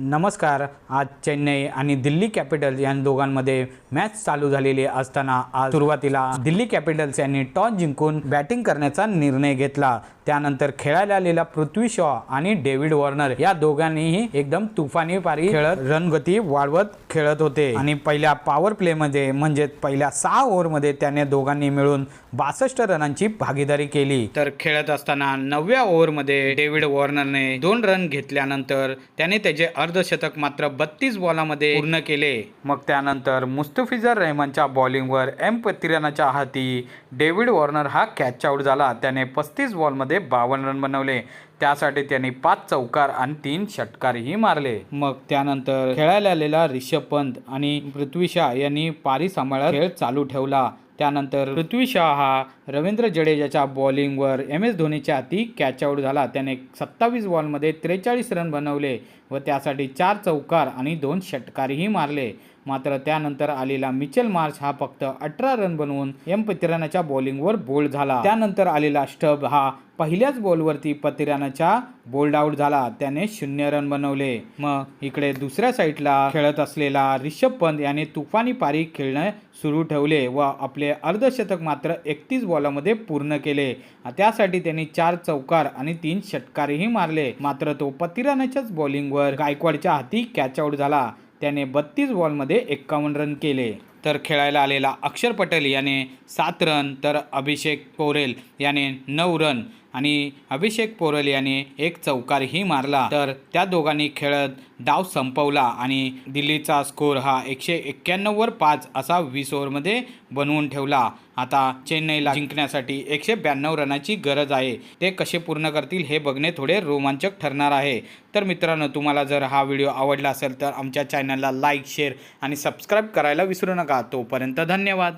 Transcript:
नमस्कार. आज चेन्नई आणि दिल्ली कॅपिटल्स या दोघांमध्ये मॅच चालू झालेली असताना आज सुरुवातीला दिल्ली कॅपिटल्स यांनी टॉस जिंकून बॅटिंग करण्याचा निर्णय घेतला. त्यानंतर खेळायला आलेला पृथ्वी शॉ आणि डेव्हिड वॉर्नर या दोघांनीही एकदम तुफानी पारी खेळत रणगती वाढवत खेळत होते. आणि पहिल्या पॉवर प्लेमध्ये म्हणजे पहिल्या सहा ओव्हरमध्ये त्याने दोघांनी मिळून बासष्ट रनांची भागीदारी केली. तर खेळत असताना नवव्या ओव्हरमध्ये डेव्हिड वॉर्नरने दोन रन घेतल्यानंतर त्याने त्याचे अर्धशतक मात्र बत्तीस बॉलामध्ये पूर्ण केले. मग त्यानंतर मुस्तफिजर रहमानच्या बॉलिंगवर एम पतिरानाच्या हाती डेव्हिड वॉर्नर हा कॅच आउट झाला. त्याने पस्तीस बॉलमध्ये बावन्न रन बनवले. त्यासाठी त्यांनी पाच चौकार आणि तीन षटकारही मारले. मग त्यानंतर खेळायला आलेला रिषभ पंत आणि पृथ्वी शा यांनी पारी सांभाळत खेळ चालू ठेवला. त्यानंतर पृथ्वी शहा हा रवींद्र जडेजाच्या बॉलिंगवर एम एस धोनीच्या अति कॅचआउट झाला. त्याने सत्तावीस बॉलमध्ये त्रेचाळीस रन बनवले व त्यासाठी चार चौकार आणि दोन षटकारही मारले. मात्र त्यानंतर आलेला मिचेल मार्च हा फक्त अठरा रन बनवून एम पतिरानाच्या बॉलिंगवर बोल्ड झाला. त्यानंतर आलेला स्टब हा पहिल्याच बॉलवरती पतिरानाच्या बोल्ड आउट झाला. त्याने शून्य रन बनवले. मग इकडे दुसऱ्या साईडला खेळत असलेला रिषभ पंत याने तुफानी पारी खेळणे सुरू ठेवले व आपले अर्धशतक मात्र एकतीस बॉलामध्ये पूर्ण केले. त्यासाठी त्यांनी चार चौकार आणि तीन षटकारही मारले. मात्र तो पतिरानाच्याच बॉलिंगवर गायकवाडच्या हाती कॅच आउट झाला. त्याने बत्तीस बॉलमध्ये एक्कावन्न रन केले. तर खेळायला आलेला अक्षर पटेल याने सात रन तर अभिषेक पोरेल याने नऊ रन. आणि अभिषेक पोरल याने एक चौकारही मारला. तर त्या दोघांनी खेळत डाव संपवला आणि दिल्लीचा स्कोर हा एकशे एक्क्याण्णववर पाच असा वीस ओव्हरमध्ये बनवून ठेवला. आता चेन्नईला जिंकण्यासाठी एकशे ब्याण्णव रनाची गरज आहे. ते कसे पूर्ण करतील हे बघणे थोडे रोमांचक ठरणार आहे. तर मित्रांनो तुम्हाला जर हा व्हिडिओ आवडला असेल तर आमच्या चॅनलला लाईक शेअर आणि सबस्क्राईब करायला विसरू नका. तोपर्यंत धन्यवाद.